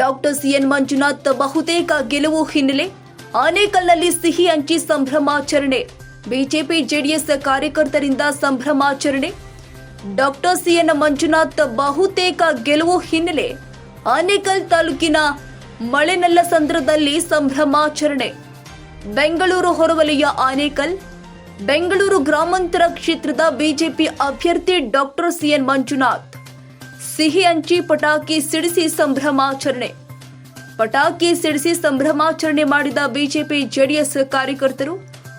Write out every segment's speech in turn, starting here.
Doctor CN Manjunath ಬಹುತೇಕ ಗೆಲುವು ಹಿನ್ನೆಲೆ ಆನೇಕಲ್ನಲ್ಲಿ ಸಿಹಿ ಹಂಚಿ ಸಂಭ್ರಮಾಚರಣೆ. ಬಿಜೆಪಿ ಜೆಡಿಎಸ್ ಕಾರ್ಯಕರ್ತರಿಂದ ಸಂಭ್ರಮಾಚರಣೆ. ಡಾಕ್ಟರ್ ಸಿಎನ್ ಮಂಜುನಾಥ್ ಬಹುತೇಕ ಗೆಲುವು ಹಿನ್ನೆಲೆ ಆನೇಕಲ್ ತಾಲೂಕಿನ ಮಳೆನಲ್ಲಸಂದ್ರದಲ್ಲಿ ಸಂಭ್ರಮಾಚರಣೆ. ಬೆಂಗಳೂರು ಹೊರವಲಯ ಆನೇಕಲ್, ಬೆಂಗಳೂರು ಗ್ರಾಮಾಂತರ ಕ್ಷೇತ್ರದ ಬಿಜೆಪಿ ಅಭ್ಯರ್ಥಿ ಡಾಕ್ಟರ್ ಸಿಎನ್ ಮಂಜುನಾಥ್. ಸಿಹಿ ಹಂಚಿ ಪಟಾಕಿ ಸಿಡಿಸಿ ಸಂಭ್ರಮಾಚರಣೆ ಪಟಾಕಿ ಸಿಡಿಸಿ ಸಂಭ್ರಮಾಚರಣೆ ಮಾಡಿದ ಬಿಜೆಪಿ ಜೆಡಿಎಸ್ ಕಾರ್ಯಕರ್ತರು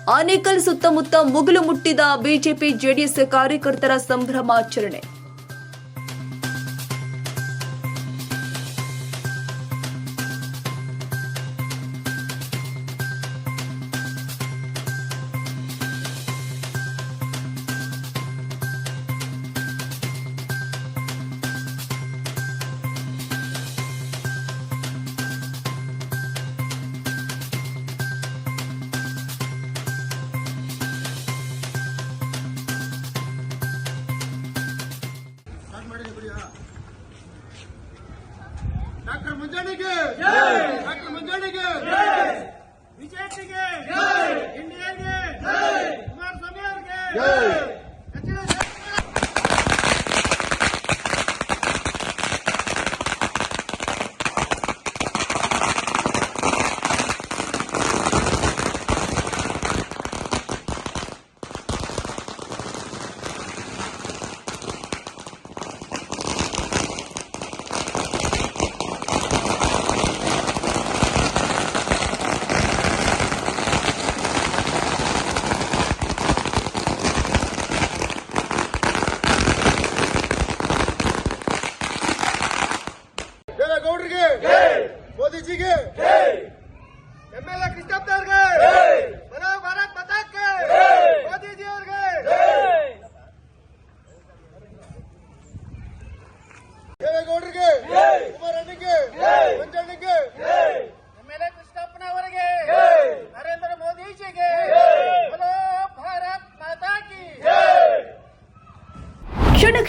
ಆನೇಕಲ್ ಸುತ್ತಮುತ್ತ ಮುಗಿಲು ಮುಟ್ಟಿದ ಬಿಜೆಪಿ ಜೆಡಿಎಸ್ ಕಾರ್ಯಕರ್ತರ ಸಂಭ್ರಮಾಚರಣೆ ಮುಂಜಾನೆಗೆ ಡಾಕ್ಟರ್ ಮುಂಜಾನೆಗೆ जी एमएलए गए बनाओ भारत बता के। मोदी जी और गए देवेगौड़ के।